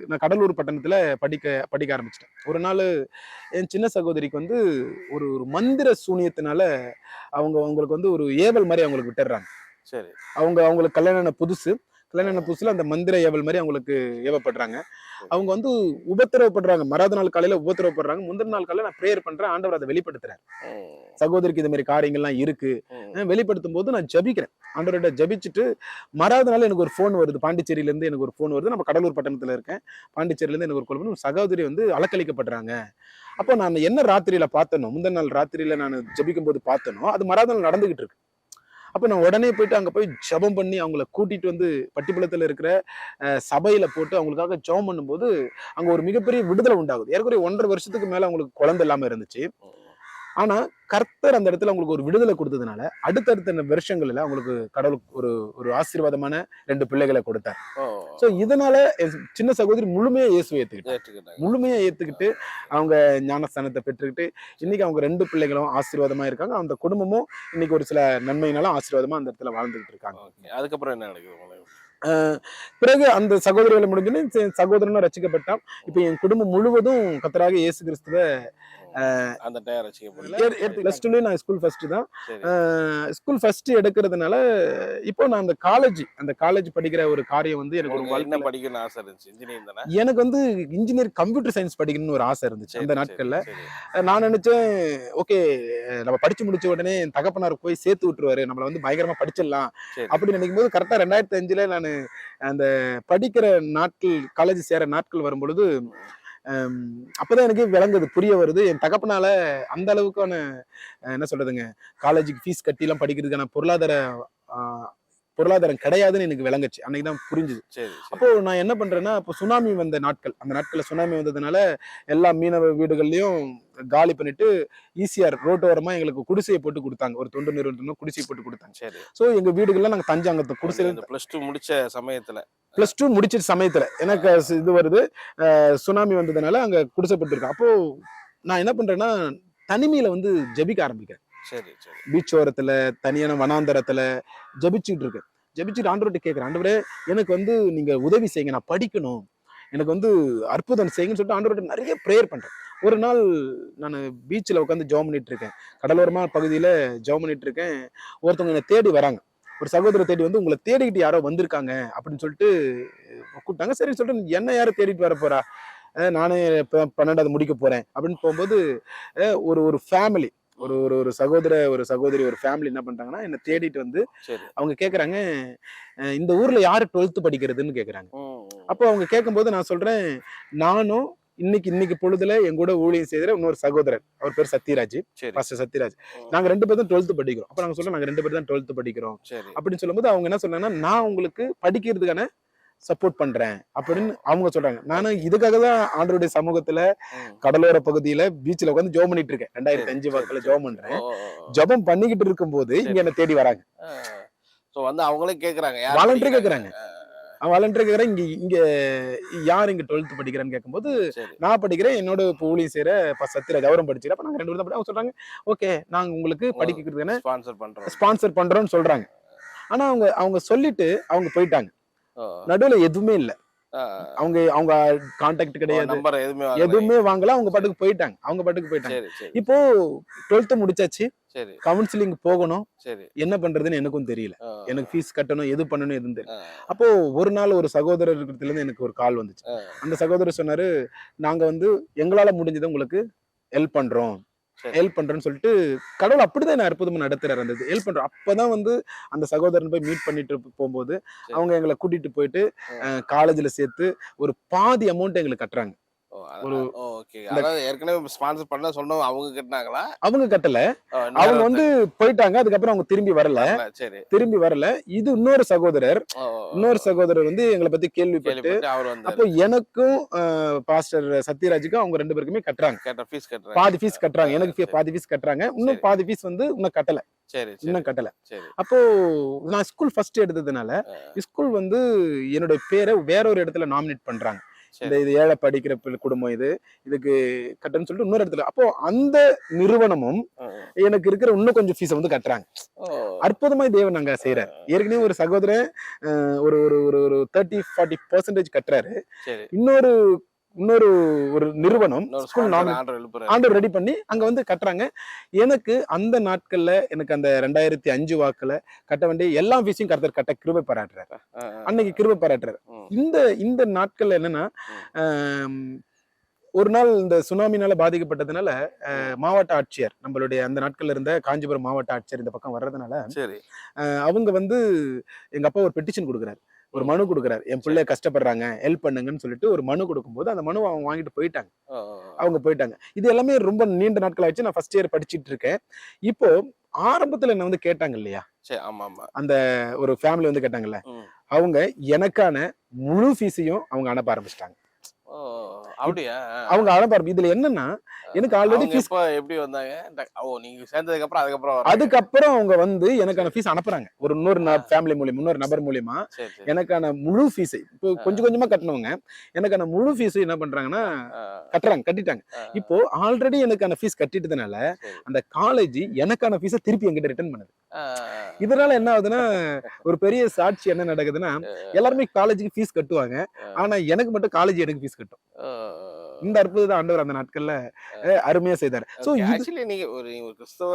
நான் கடலூர் பட்டணத்துல படிக்க படிக்க ஆரம்பிச்சிட்டேன். ஒரு நாள் என் சின்ன சகோதரிக்கு வந்து ஒரு ஒரு மந்திர சூனியத்தினால அவங்க அவங்களுக்கு வந்து ஒரு ஏவல் மாதிரி அவங்களுக்கு விட்டுடுறாங்க. சரி. அவங்க அவங்களுக்கு கல்யாணம் புதுசு. கல்யாணம் புதுசுல அந்த மந்திர ஏவல் மாதிரி அவங்களுக்கு ஏவப்படுறாங்க. அவங்க வந்து உபத்திரவப்படுறாங்க. மறாத நாள் காலையில உபத்திரவப்படுறாங்க. முந்தின நாள் காலையில நான் ப்ரேயர் பண்றேன். ஆண்டவர் அதை வெளிப்படுத்துறாரு. சகோதரிக்கு இந்த மாதிரி காரியங்கள்லாம் இருக்கு. வெளிப்படுத்தும் போது நான் ஜபிக்கிறேன். ஆண்டவர்கிட்ட ஜபிச்சுட்டு மறாத நாள் எனக்கு ஒரு ஃபோன் வருது. பாண்டிச்சேரியில இருந்து எனக்கு ஒரு ஃபோன் வருது. நம்ம கடலூர் பட்டணத்துல இருக்கேன். பாண்டிச்சேரியில இருந்து எனக்கு ஒரு குழப்பம் சகோதரி வந்து அலக்களிக்கப்படுறாங்க அப்போ நான் என்ன ராத்திரியில பார்த்தனோ முந்தின நாள் ராத்திரியில நான் ஜபிக்கும் போது பார்த்தனோ அது மறாத நாள் நடந்துகிட்டு இருக்கு. அப்போ நான் உடனே போயிட்டு அங்கே போய் ஜெபம் பண்ணி அவங்கள கூட்டிட்டு வந்து பட்டிப்புலத்துல இருக்கிற சபையில் போட்டு அவங்களுக்காக ஜெபம் பண்ணும்போது அங்கே ஒரு மிகப்பெரிய விடுதலை உண்டாகுது. ஏற்கனவே ஒன்றரை வருஷத்துக்கு மேலே அவங்களுக்கு குழந்தை இல்லாமல் இருந்துச்சு. ஆனா கர்த்தர் அந்த இடத்துல அவங்களுக்கு ஒரு விடுதலை கொடுத்ததுனால அடுத்தடுத்த வருஷங்கள்ல அவங்களுக்கு கடவுள் ஒரு ஒரு ஆசீர்வாதமான ரெண்டு பிள்ளைகளை கொடுத்தார். சோ இதனால சின்ன சகோதரி முழுமையா இயேசுவை ஏற்றுக்கிட்டாங்க முழுமையா ஏத்துக்கிட்டு அவங்க ஞானஸ்தானத்தை பெற்றுக்கிட்டு இன்னைக்கு அவங்க ரெண்டு பிள்ளைகளும் ஆசீர்வாதமா இருக்காங்க. அந்த குடும்பமும் இன்னைக்கு ஒரு சில நன்மையினாலும் ஆசீர்வாதமா அந்த இடத்துல வாழ்ந்துகிட்டு இருக்காங்க. அதுக்கப்புறம் என்ன நடக்குது உங்களுக்கு ஆஹ் பிறகு அந்த சகோதரிகளை முடிஞ்சோன்னு சகோதரனும் ரசிக்கப்பட்டான். இப்ப என் குடும்பம் முழுவதும் கத்தராக இயேசு கிறிஸ்துவ அந்த டயர் வச்சுக்கப்படல பிளஸ் நான் ஸ்கூல் ஃபர்ஸ்ட் தான். ஸ்கூல் ஃபர்ஸ்ட் எடுக்கிறதுனால இப்போ நான் அந்த காலேஜ் அந்த காலேஜ் படிக்கிற ஒரு காரியம் வந்து எனக்கு ஒரு வாழ்க்கையில படிக்கணும்னு ஆசை இருந்துச்சு? இன்ஜினியரிங் தானே? எனக்கு வந்து இன்ஜினியர் கம்ப்யூட்டர் சயின்ஸ் படிக்கணும்னு ஒரு ஆசை இருந்துச்சு அந்த நாட்கள்ல. நான் நினைச்சேன் ஓகே நம்ம படிச்சு முடிச்ச உடனே என் தகப்பனார் போய் சேர்த்து விட்டுருவாரு. நம்மள வந்து பயங்கரமா படிச்சிடலாம் சரி. அப்படி நினைக்கும் போது கரெக்டா ரெண்டாயிரத்தி அஞ்சுல நான் அந்த படிக்கிற நாட்கள் காலேஜ் சேர நாட்கள் வரும் பொழுது ஹம், அப்போதான் எனக்கு விளங்குது புரிய வருது. என் தகப்பனால அந்த அளவுக்கான என்ன சொல்றதுங்க காலேஜுக்கு ஃபீஸ் கட்டிலாம் படிக்கிறதுக்கான பொருளாதார பொருளாதாரம் கிடையாதுன்னு எனக்கு விளங்குச்சு. அன்னைக்கு தான் புரிஞ்சுது. அப்போ நான் என்ன பண்றேன்னா இப்போ சுனாமி வந்த நாட்கள். அந்த நாட்கள்ல சுனாமி வந்ததுனால எல்லா மீனவ வீடுகள்லயும் காலி பண்ணிட்டு ஈசிஆர் ரோட்டோரமா எங்களுக்கு குடிசையை போட்டு கொடுத்தாங்க. ஒரு தொண்டு நிறுவனத்துல குடிசை போட்டு கொடுத்தாங்க. சரி. சோ எங்க வீடுகள்ல நாங்க தஞ்சாங்க குடிசை பிளஸ் டூ முடிச்ச சமயத்துல. பிளஸ் டூ முடிச்சிட்டு சமயத்துல எனக்கு இது வருது. சுனாமி வந்ததுனால அங்க குடிசைப்பட்டிருக்கேன் அப்போ நான் என்ன பண்றேன்னா தனிமையில வந்து ஜெபிக்க ஆரம்பிக்கிறேன். சரி சரி. பீச் ஓரத்துல தனியான வனாந்தரத்துல ஜபிச்சுட்டு இருக்கு ஜபிச்சுட்டு ஆண்டவர்கிட்ட கேட்கிறேன் ஆண்டவரே எனக்கு வந்து நீங்க உதவி செய்யுங்க நான் படிக்கணும். எனக்கு வந்து அற்புதம் செய்யுங்கன்னு சொல்லிட்டு ஆண்டவர்கிட்ட நிறைய ப்ரேயர் பண்றேன். ஒரு நாள் நான் பீச்சில் உட்காந்து ஜெபம் பண்ணிட்டு இருக்கேன் கடலோரமான பகுதியில் ஜெபம் பண்ணிட்டு இருக்கேன் ஒருத்தவங்க என்னை தேடி வராங்க. ஒரு சகோதரர் தேடி வந்து உங்களை தேடிக்கிட்டு யாரோ வந்திருக்காங்க அப்படின்னு சொல்லிட்டு கூப்பிட்டாங்க. சரின்னு சொல்லிட்டு என்ன யாரும் தேடிட்டு வர போறா? நானே இப்போ பன்னெண்டாவது முடிக்க போறேன். அப்படின்னு போகும்போது ஒரு ஒரு ஃபேமிலி ஒரு ஒரு ஒரு சகோதர ஒரு சகோதரி ஒரு ஃபேமிலி என்ன பண்றாங்கன்னா என்ன தேடிட்டு வந்து அவங்க கேக்குறாங்க இந்த ஊர்ல யாரு டுவெல்த் படிக்கிறதுன்னு கேக்குறாங்க. அப்போ அவங்க கேட்கும்போது நான் சொல்றேன் நானும் இன்னைக்கு இன்னைக்கு பொழுதுல என் கூட ஊழியம் செய்கிற இன்னொரு சகோதரர் அவர் பேர் சத்யராஜ் சரி. பாஸ்டர் சத்யராஜ். நாங்க ரெண்டு பேரும் டுவெல்த் படிக்கிறோம். அப்ப நாங்க சொல்றோம் நாங்க ரெண்டு பேரும் தான் டுவெல்த் படிக்கிறோம். அப்படின்னு சொல்லும்போது அவங்க என்ன சொல்றாங்கன்னா நான் உங்களுக்கு படிக்கிறதுக்கான சப்போர்ட் பண்றேன் அப்படின்னு அவங்க சொல்றாங்க. நானும் இதுக்காக தான் ஆண்டருடைய சமூகத்துல. கடலோர பகுதியில பீச்ல உட்காந்து ஜோம் பண்ணிட்டு இருக்கேன். ரெண்டாயிரத்தி சரி, அஞ்சு சரி, வாக்குல சரி. ஜோம் பண்றேன். ஜெபம் பண்ணிக்கிட்டு இருக்கும்போது இங்க என்ன தேடி வராங்க. சோ வந்து அவங்களே கேக்குறாங்க வாலண்டரி படிக்கிறாங்க? அவன் வாலண்டரி கேக்குறேன் இங்க இங்க யார் இங்க டுவெல்த் படிக்கிறேன்னு கேட்கும்போது சரி. நான் படிக்கிறேன் என்னோட செய்யற இப்ப சத்யராஜ் அவரும் படிச்சுக்கிறேன் அப்ப நாங்க ரெண்டு பேரும் அவங்க சொல்றாங்க ஓகே நாங்க உங்களுக்கு படிக்கிறதுக்கான ஸ்பான்சர் பண்றோம். ஸ்பான்சர் பண்றோம்னு சொல்றாங்க. ஆனா அவங்க அவங்க சொல்லிட்டு அவங்க போயிட்டாங்க. நடுவுல எதுவுமே இல்ல. அவங்க அவங்க கான்டாக்ட் கிடையாது. எதுவுமே வாங்கல. அவங்க பாட்டுக்கு போயிட்டாங்க. அவங்க பாட்டுக்கு போயிட்டாங்க. இப்போ டுவெல்த் முடிச்சாச்சு. கவுன்சிலிங் போகணும். என்ன பண்றதுன்னு எனக்கும் தெரியல. எனக்கு ஃபீஸ் கட்டணும் எது பண்ணணும் எதுவும் தெரியல. அப்போ ஒரு நாள் ஒரு சகோதரர் இருக்கிறதுல இருந்து எனக்கு ஒரு கால் வந்துச்சு. அந்த சகோதரர் சொன்னாரு நாங்க வந்து எங்களால முடிஞ்சதை உங்களுக்கு ஹெல்ப் பண்றோம். ஹெல்ப் பண்றேன்னு சொல்லிட்டு கடவுள் அப்படிதான் என்ன அற்புதமா நடத்துறாரு அந்த ஹெல்ப் பண்றோம் அப்பதான் வந்து அந்த சகோதரன் போய் மீட் பண்ணிட்டு போகும்போது அவங்க எங்களை கூட்டிட்டு போயிட்டு காலேஜ்ல சேர்த்து ஒரு பாதி அமௌண்ட் எங்களுக்கு கட்டுறாங்க. ஒரு- ஏற்கனவே ஸ்பான்சர் பண்ண சொன்னோம் அவங்க கட்டினாங்களா? அவங்க கட்டல. அவங்க வந்து போயிட்டாங்க அதுக்கப்புறம் அவங்க திரும்பி வரல. சரி. திரும்பி வரல. இது இன்னொரு சகோதரர். இன்னொரு சகோதரர் வந்து எங்களை பத்தி கேள்விப்பட்டு அப்போ எனக்கும் பாஸ்டர் சத்யராஜுக்கும் அவங்க ரெண்டு பேருக்குமே கட்டுறாங்க. கேட்ட ஃபீஸ் கட்டுறாங்க. பாதி ஃபீஸ் கட்டுறாங்க. எனக்கு. பாதி ஃபீஸ் கட்டுறாங்க. இன்னும். பாதி ஃபீஸ் வந்து இன்னும் கட்டல. சரி சரி. இன்னும் கட்டல. அப்போ நான் ஸ்கூல் ஃபர்ஸ்ட் எடுத்ததுனால. ஸ்கூல் வந்து என்னோட பேரை வேற ஒரு இடத்துல நாமினேட் பண்றாங்க. இந்த இது ஏழை படிக்கிற குடும்பம் இது இதுக்கு கட்டணும்னு சொல்லிட்டு இன்னொரு இடத்துல. அப்போ அந்த நிறுவனமும். எனக்கு இருக்கிற இன்னும் கொஞ்சம் ஃபீஸை வந்து கட்டுறாங்க. அற்புதமாய் தேவன் அங்க செய்யறாரு ஏற்கனவே ஒரு சகோதரன் ஒரு ஒரு ஒரு ஒரு தேர்ட்டி ஃபார்ட்டி பர்சன்டேஜ் கட்டுறாரு. இன்னொரு இன்னொரு ஒரு நிறுவனம் ஸ்கூல். ஆண்டவர் ரெடி பண்ணி அங்க வந்து கட்டுறாங்க எனக்கு அந்த நாட்கள்ல எனக்கு அந்த ரெண்டாயிரத்தி அஞ்சு வாக்குல கட்ட வேண்டிய எல்லா ஃபீஸையும் கர்த்தர் கட்ட கிருபை பாராட்டுறாரு. அன்னைக்கு கிருபை பாராட்டுறாரு. இந்த இந்த நாட்கள்ல என்னன்னா ஒரு நாள் இந்த சுனாமினால பாதிக்கப்பட்டதுனால அஹ், மாவட்ட ஆட்சியர் நம்மளுடைய அந்த நாட்கள்ல இருந்த காஞ்சிபுரம் மாவட்ட ஆட்சியர் இந்த பக்கம் வர்றதுனால அவங்க வந்து எங்க அப்பா ஒரு பெட்டிஷன் கொடுக்குறாரு ஒரு மனு கொடுக்குறாரு. என் பிள்ளை கஷ்டப்படுறாங்க ஹெல்ப் பண்ணுங்கன்னு சொல்லிட்டு ஒரு மனு கொடுக்கும்போது அந்த மனு அவங்க வாங்கிட்டு போயிட்டாங்க. அவங்க போயிட்டாங்க. இது எல்லாமே ரொம்ப நீண்ட நாட்கள் ஆயிடுச்சு. நான் ஃபர்ஸ்ட் இயர் படிச்சிட்டு இருக்கேன். இப்போ ஆரம்பத்துல என்ன வந்து கேட்டாங்க இல்லையா? சரி ஆமா ஆமா ஒரு ஃபேமிலி வந்து கேட்டாங்கல்ல. அவங்க எனக்கான முழு ஃபீஸையும் அவங்க அனுப்ப ஆரம்பிச்சிட்டாங்க. அப்படியா? அவங்க ஆரம்பி இதுல என்னன்னா எனக்கு ஆல்ரெடி ஃபீஸ் எப்ப எப்படி வந்தாங்க? ஓ நீங்க சேர்ந்ததுக்கு அப்புறம் அதுக்கப்புறம். அதுக்கப்புறம் அவங்க வந்து எனக்கான ஃபீஸ் அனுப்புறாங்க. ஒரு இன்னொரு ஃபேமிலி மூலியமா இன்னொரு நபர் மூலியமா எனக்கான முழு ஃபீஸை இப்போ கொஞ்சம் கொஞ்சமா கட்டணவங்க எனக்கான முழு ஃபீஸ் என்ன பண்றாங்கன்னா கட்டுறாங்க கட்டிட்டாங்க. இப்போ ஆல்ரெடி எனக்கான ஃபீஸ் கட்டிட்டதுனால. அந்த காலேஜ் எனக்கான ஃபீஸை திருப்பி என்கிட்ட ரிட்டர்ன் பண்ணுது. இதனால என்ன ஆகுதுன்னா ஒரு பெரிய சாட்சி என்ன நடக்குதுன்னா எல்லாருமே காலேஜுக்கு ஃபீஸ் கட்டுவாங்க. ஆனா எனக்கு மட்டும் காலேஜ் எனக்கு ஃபீஸ் கட்டும் ஆ, இந்த அற்புதத்தை ஆண்டவர் அந்த நாட்கள்ல அருமையா செய்தார். சோ actually நீங்க ஒரு கிறிஸ்தவ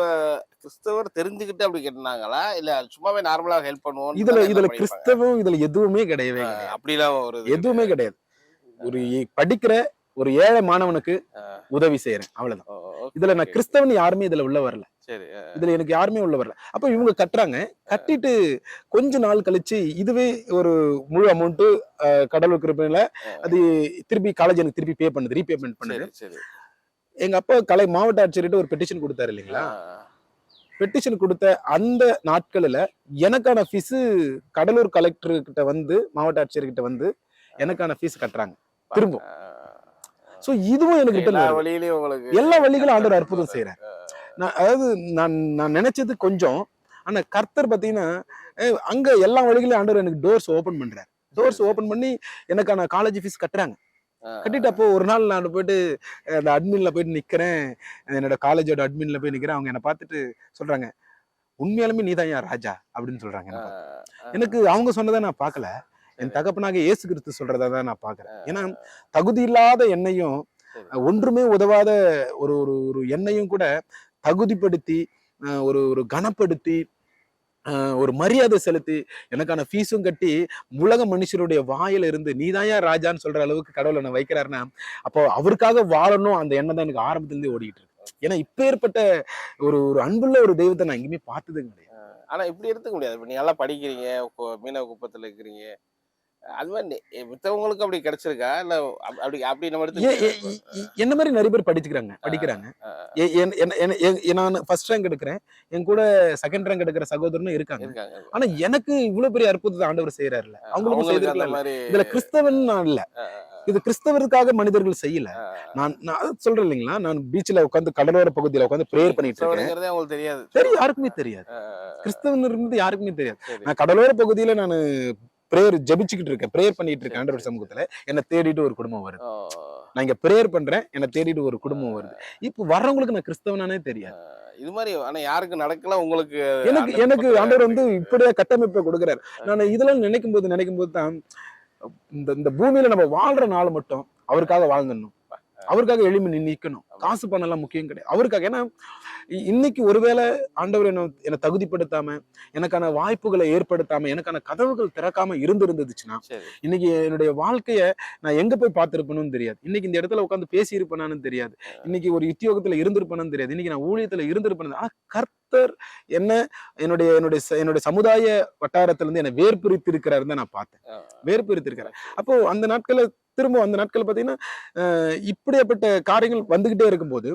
கிறிஸ்தவர் தெரிஞ்சுக்கிட்டு அப்படி கேட்டாங்களா இல்ல சும்மாவே நார்மலா ஹெல்ப் பண்ணுவோம் இதுல இதுல கிறிஸ்தவம் இதுல எதுவுமே கிடையவே கிடையாது. அப்படிலாம் ஒரு எதுவுமே கிடையாது. ஒரு படிக்கிற ஒரு ஏழை மாணவனுக்கு. உதவி செய்யறேன் அவ்வளவுதான். இதுல நான். கிறிஸ்தவன் யாருமே இதுல உள்ள வரல. சரி இதுல எனக்கு யாருமே உள்ள வரல. அப்ப இவங்க கட்டுறாங்க. கட்டிட்டு கொஞ்ச நாள் கழிச்சு இதுவே ஒரு முழு அமௌண்ட் கடவுள் கிருப்பையில அது திருப்பி காலேஜ் எனக்கு திருப்பி பே பண்ணுது ரீபேமெண்ட் பண்ணுது. எங்க அப்பா கலை மாவட்ட ஆட்சியர்கிட்ட ஒரு பெட்டிஷன் கொடுத்தாரு இல்லைங்களா? பெட்டிஷன் கொடுத்த அந்த நாட்களில் எனக்கான ஃபீஸ் கடலூர் கலெக்டர் கிட்ட வந்து மாவட்ட ஆட்சியர் கிட்ட வந்து எனக்கான ஃபீஸ் கட்டுறாங்க. திரும்ப சோ இதுவும் எனக்கு எல்லா வழியிலயும் உங்களுக்கு எல்லா வழிகளும் ஆண்டவர் அற்புதம் செய்யறாரு. நான் அதாவது நான் நான் நினைச்சது கொஞ்சம் ஆனா கர்த்தர் பாத்தீங்கன்னா அங்க எல்லா வழிகளையும் ஆண்டவர் எனக்கு டோர்ஸ் ஓபன் பண்றாரு. டோர்ஸ் ஓபன் *laughs* பண்ணி எனக்கான காலேஜ் ஃபீஸ் கட்டுறாங்க. கட்டிட்டு அப்போ ஒரு நாள் நான் போயிட்டு அந்த அட்மின்ல போயிட்டு நிக்கிறேன். என்னோட காலேஜோட அட்மின்ல போய் நிக்கிறேன். அவங்க என்னை பார்த்துட்டு சொல்றாங்க உண்மையாலுமே நீதான் யார் ராஜா? அப்படின்னு சொல்றாங்க எனக்கு அவங்க சொன்னதை நான் பார்க்கல. என். தகப்பனாக இயேசு கிறிஸ்து சொல்றதை தான் நான் பார்க்கறேன் ஏன்னா தகுதி இல்லாத. அஹ், ஒன்றுமே உதவாத ஒரு ஒரு ஒரு எண்ணையும் கூட தகுதிப்படுத்தி ஒரு ஒரு கனப்படுத்தி ஒரு மரியாதை செலுத்தி எனக்கான ஃபீஸும் கட்டி உலக மனுஷருடைய வாயில இருந்து நீதாயா ராஜான்னு சொல்ற அளவுக்கு கடவுளை நான் வைக்கிறாருன்னா அப்போ அவருக்காக வாழணும் அந்த எண்ணம் தான் எனக்கு ஆரம்பத்துல இருந்தே ஓடிட்டு இருக்கு ஏன்னா இப்பேற்பட்ட ஒரு ஒரு அன்புள்ள ஒரு தெய்வத்தை நான் எங்கேயுமே பார்த்தது கிடையாது. ஆனா இப்படி எடுத்துக்க முடியாது. இப்ப நீங்க நல்லா படிக்கிறீங்க மீனவ குப்பத்துல இருக்கிறீங்க அது மாதிரி மித்தவங்களுக்கு அப்படி கிடைச்சிருக்கா? இல்ல அப்- அப்படி அப்படி நம்ம எடுத்து என்ன மாதிரி நிறைய பேர் படிச்சுக்கிறாங்க படிக்கிறாங்க. நான் ஃபர்ஸ்ட் ரேங்க் எடுக்கிறேன். என் கூட செகண்ட் ரேங்க் எடுக்கிற சகோதரனும் இருக்காங்க. ஆனா எனக்கு இவ்வளவு பெரிய அற்புதத்தை ஆண்டவர் செய்யறாருல அவங்களுக்கும் மாதிரி இதுல கிறிஸ்தவன் நான் இல்ல. இது கிறிஸ்தவருக்காக மனிதர்கள் செய்யல. நான் நான் சொல்றேன் இல்லைங்களா? நான் பீச்ல உட்காந்து கடலோர பகுதியில உட்காந்து ப்ரேயர் பண்ணிட்டு இருக்கேன். தெரியாது. யாருக்குமே தெரியாது. கிறிஸ்தவன் இருந்து யாருக்குமே தெரியாது. நான் கடலோர பகுதியில நான் பிரேயர் ஜெபிச்சுக்கிட்டு இருக்கேன். ப்ரேயர் பண்ணிட்டு இருக்கேன் ஆண்டவர் சமூகத்துல. என்ன தேடிட்டு ஒரு குடும்பம் வருது. நான் இங்க ப்ரேயர் பண்றேன் என்ன தேடிட்டு ஒரு குடும்பம் வருது. இப்போ வர்றவங்களுக்கு நான் கிறிஸ்தவனானே தெரியாது. இது மாதிரி ஆனா யாருக்கு நடக்கல உங்களுக்கு எனக்கு எனக்கு ஆண்டவர் வந்து. இப்படியே கட்டமைப்பை கொடுக்குறாரு. நான் இதெல்லாம் நினைக்கும் போது நினைக்கும் போது தான் இந்த இந்த பூமியில நம்ம வாழ்ற நாள் மட்டும் அவருக்காக வாழ்ந்துடணும். அவருக்காக எளிமை நி- நிக்கணும். காசு பணம் எல்லாம் முக்கியம் கிடையாது. அவருக்காக ஏன்னா இன்னைக்கு ஒருவேளை ஆண்டவர் என்ன என்னை தகுதிப்படுத்தாம எனக்கான வாய்ப்புகளை ஏற்படுத்தாம எனக்கான கதவுகள் திறக்காம இருந்திருந்துச்சுன்னா இன்னைக்கு என்னுடைய வாழ்க்கைய நான் எங்க போய் பார்த்திருப்பேன்னு தெரியாது. இன்னைக்கு இந்த இடத்துல உட்காந்து பேசி இருப்பேனான்னு தெரியாது இன்னைக்கு ஒரு உத்தியோகத்துல இருந்திருப்பேன்னு தெரியாது. இன்னைக்கு நான் ஊழியத்துல இருந்திருப்பேன் ஆனா கர்த்தர் என்ன என்னுடைய என்னுடைய என்னுடைய சமுதாய வட்டாரத்துல இருந்து என்னை தான் நான் பார்த்தேன். ஆ, வேர்பிரித்து இருக்கிறார் அப்போ அந்த நாட்கள்ல திரும்ப அந்த நாட்கள் பாத்தீங்கன்னா அஹ், இப்படியாப்பட்ட காரியங்கள் வந்துகிட்டே இருக்கும்போது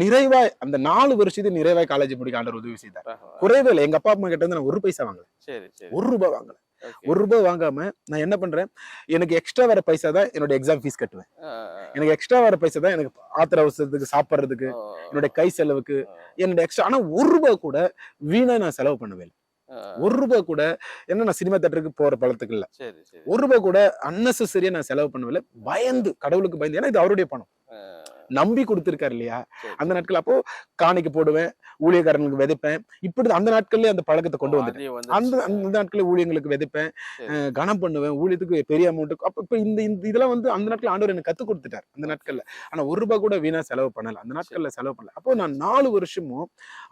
நிறைவாய் அந்த நாலு வருஷத்துக்கு நிறைவாய் காலேஜ் முடிக்க ஆண்டவர் உதவி செய்தார். குறைவே இல்லை. எங்க அப்பா அம்மா கிட்ட இருந்து நான் ஒரு பைசா வாங்கல. சரி சரி. ஒரு ரூபாய் வாங்கல. ஒரு ரூபாய் வாங்காம நான் என்ன பண்றேன்? எனக்கு எக்ஸ்ட்ரா வர பைசா தான் என்னோட எக்ஸாம் ஃபீஸ் கட்டுவேன். எனக்கு எக்ஸ்ட்ரா வர பைசா தான் எனக்கு ஆத்திர அவசரத்துக்கு சாப்பிட்றதுக்கு ஆ, என்னோட கை செலவுக்கு என்னோட எக்ஸ்ட்ரா ஆனா ஒரு ரூபாய் கூட வீணா நான் செலவு பண்ணுவேன் ஒரு ரூபாய் கூட என்ன நான் சினிமா தேட்டருக்கு போற பழத்துக்கு இல்ல ஒரு ரூபாய் கூட அன்னெசரியா நான் செலவு பண்ணவில்லை. பயந்து கடவுளுக்கு பயந்து. ஏன்னா இது அவருடைய பணம். நம்பி கொடுத்திருக்காரு இல்லையா. அந்த நாட்கள் அப்போ காணிக்கு போடுவேன் ஊழியக்காரங்களுக்கு விதைப்பேன். இப்படி அந்த நாட்கள்லயே அந்த பழக்கத்தை கொண்டு வந்துட்டேன். அந்த அந்த நாட்களில் ஊழியங்களுக்கு விதைப்பேன் கனம் பண்ணுவேன் ஊழியத்துக்கு பெரிய அமௌண்ட் அப்ப இப்ப இந்த இந்த இதெல்லாம் வந்து அந்த நாட்கள் ஆண்டவர் எனக்கு கத்து கொடுத்துட்டார் அந்த நாட்கள்ல. ஆனா ஒரு ரூபாய் கூட வீணா செலவு பண்ணல. அந்த நாட்கள்ல செலவு பண்ணல. அப்போ நான் நாலு வருஷமும்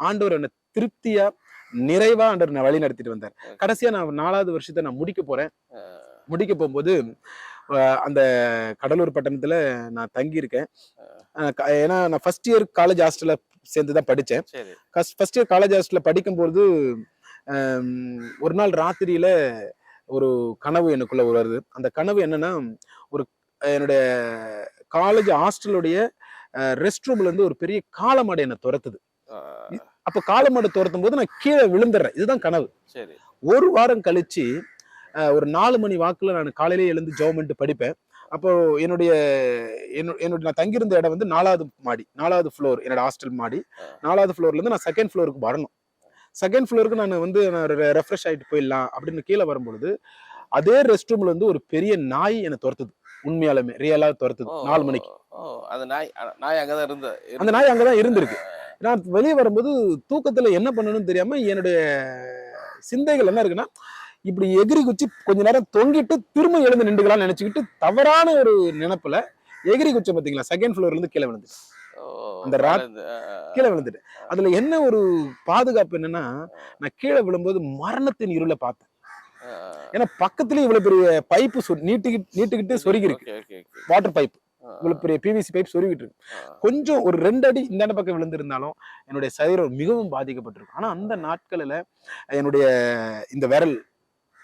ஆண்டவர் என்னை திருப்தியா நிறைவா நான் வழி நடத்திட்டு வந்தார். கடைசியா நான் நாலாவது வருஷத்தை நான் முடிக்க போறேன். முடிக்க போகும்போது அந்த கடலூர் பட்டணத்துல நான் தங்கி இருக்கேன் அஹ் க- ஏன்னா நான் ஃபர்ஸ்ட் இயர் காலேஜ் ஹாஸ்டல்ல சேர்ந்து தான் படித்தேன் ஃபர்ஸ்ட் இயர் காலேஜ் ஹாஸ்டல்ல படிக்கும்போது ஒரு நாள் ராத்திரியில ஒரு கனவு எனக்குள்ள வருது. அந்த கனவு என்னன்னா ஒரு என்னுடைய காலேஜ் ஹாஸ்டலுடைய ரெஸ்ட் ரூம்ல இருந்து ஒரு பெரிய காளமாடு என்னை துரத்துது. அப்ப காளமாடு துரத்தும் போது நான் கீழே விழுந்துடுறேன். இதுதான் கனவு. சரி. ஒரு வாரம் கழிச்சு ஒரு நாலு மணி வாக்குல நான் காலையிலே எழுந்து ஜெபம் பண்ணிட்டு படிப்பேன். அப்போ என்னுடைய என்னோட நான் தங்கியிருந்த இடம் வந்து நாலாவது மாடி நாலாவது ஃப்ளோர் என்னோட ஹாஸ்டல் மாடி. நாலாவது ஃப்ளோர்ல இருந்து நான் செகண்ட் ஃப்ளோருக்கு வரணும். செகண்ட் ஃப்ளோருக்கு நான் வந்து நான் ரெஃப்ரெஷ் ஆயிட்டு போயிடலாம் அப்படின்னு கீழே வரும்பொழுது அதே ரெஸ்ட் ரூம்ல இருந்து ஒரு பெரிய நாய் என்னை துரத்துது. உண்மையாலுமே ரியலா துரத்துது. நாலு மணிக்கு. அந்த நாய் நாய் அங்கதான் இருந்த அந்த நாய் அங்கதான் இருந்திருக்கு. நான் வெளியே வரும்போது தூக்கத்துல என்ன பண்ணணும்னு தெரியாம என்னுடைய சிந்தைகள் என்ன இருக்குன்னா இப்படி எகிரி குச்சி கொஞ்ச நேரம் தொங்கிட்டு திரும்ப எழுந்து நின்றுக்கலாம்னு நினைச்சுக்கிட்டு தவறான ஒரு நினைப்புல எகிரி குச்சி பாத்தீங்களா செகண்ட் ஃப்ளோர்ல இருந்து கீழே விழுந்து ஓ, அந்த கீழே விழுந்துட்டு அதுல என்ன ஒரு பாதுகாப்பு என்னன்னா நான் கீழே விழும்போது மரணத்தின் இருளை பார்த்தேன். ஏன்னா பக்கத்துலயே இவ்வளவு பெரிய பைப்பு நீட்டிக்கிட்டு நீட்டிக்கிட்டு சொருகி இருக்கு. வாட்டர் பைப் இவ்வளவு பெரிய பிவிசி பைப் சொருகிட்டு இருக்கு கொஞ்சம் ஒரு ரெண்டு அடி இந்த பக்கம் விழுந்திருந்தாலும் என்னுடைய சரீரம் மிகவும் பாதிக்கப்பட்டிருக்கும். ஆனா அந்த நாட்களில என்னுடைய இந்த விரல்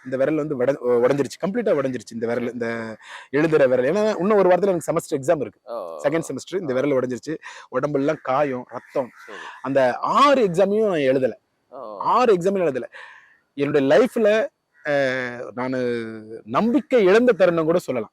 இந்த விரல் வந்து உட- உடைஞ்சிருச்சு. கம்ப்ளீட்டா உடைஞ்சிருச்சு இந்த விரல் இந்த எழுதுற விரல். ஏன்னா இன்னும் ஒரு வாரத்துல எனக்கு செமஸ்டர் எக்ஸாம் இருக்கு. செகண்ட் செமஸ்டர் இந்த விரல் உடைஞ்சிருச்சு. உடம்பெல்லாம் காயம் ரத்தம். அந்த ஆறு எக்ஸாமையும் நான் எழுதல. ஆறு எக்ஸாமையும் எழுதல. என்னுடைய லைஃப்ல நான் நம்பிக்கை இழந்த தருணம் கூட சொல்லலாம்.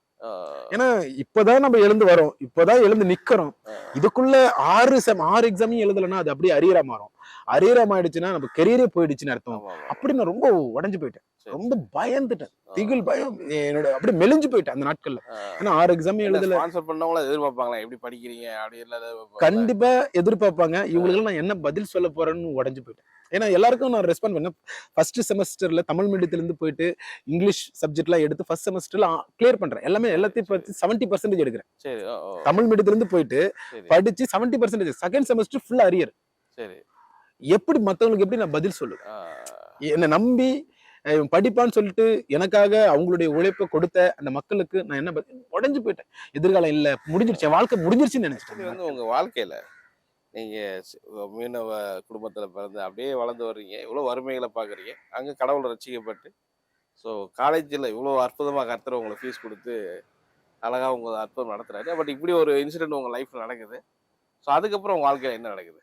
ஏன்னா இப்பதான் நம்ம எழுந்து வரோம். இப்பதான் எழுந்து நிக்கிறோம். இதுக்குள்ள ஆறு செம் ஆறு எக்ஸாமையும் எழுதலைன்னா அது அப்படியே அரியரா மாறும். அரியரம் ஆயிடுச்சுன்னா நம்ம கெரியரே போயிடுச்சுன்னு அர்த்தம். அப்படி நான் ரொம்ப உடைஞ்சு போயிட்டேன். ரொம்ப பயந்துட்டேன். திகில் பயம். என்னோட அப்படியே மெலிஞ்சு போயிட்டேன் அந்த நாட்கள்ல. ஏன்னா ஆறு எக்ஸாமே எழுதல. sponsor பண்ணவங்கள எதிர்பார்ப்பாங்களா? எப்படி படிக்கிறீங்க? அப்படி இல்லாத கண்டிப்பா எதிர்பார்ப்பாங்க. இவங்களுக்கு நான் என்ன பதில் சொல்ல போறேன்னு உடைஞ்சு போயிட்டேன். ஏன்னா எல்லாருக்கும் நான் ரெஸ்பாண்ட் பண்ணேன். ஃபர்ஸ்ட் செமஸ்டர்ல தமிழ் மீடியத்துல இருந்து போயிட்டு இங்கிலீஷ் சப்ஜெக்ட்லாம் எடுத்து ஃபர்ஸ்ட் செமஸ்டர்ல கிளியர் பண்றேன். எல்லாமே எல்லாத்தையும் பத்தி செவன்டி பர்சன்டேஜ் எடுக்கிறேன். தமிழ் மீடியத்துல இருந்து போயிட்டு படிச்சு seventy percentage second semester full arrear சரி. எப்படி மத்தவங்களுக்கு எப்படி நான் பதில் சொல்லுவேன்? என்னை நம்பி இவன் படிப்பான்னு சொல்லிட்டு எனக்காக அவங்களுடைய உழைப்பை கொடுத்த அந்த மக்களுக்கு நான் என்ன உடைஞ்சு போயிட்டேன். எதிர்காலம் இல்ல முடிஞ்சிருச்சு என் வாழ்க்கை முடிஞ்சிருச்சுன்னு இது நினைச்சிட்டேன் வந்து உங்க வாழ்க்கையில நீங்க மீனவ குடும்பத்துல பிறந்து அப்படியே வளர்ந்து வர்றீங்க. இவ்வளவு வறுமைகளை பாக்குறீங்க. அங்க கடவுள் ரசிக்கப்பட்டு ஸோ காலேஜில் இவ்வளோ அற்புதமாக கர்த்தர் உங்களை ஃபீஸ் கொடுத்து அழகா உங்க அற்புதம் நடத்துறாரு. பட் இப்படி ஒரு இன்சிடென்ட் உங்க லைஃப்ல நடக்குது. ஸோ அதுக்கப்புறம் உங்க வாழ்க்கையில என்ன நடக்குது?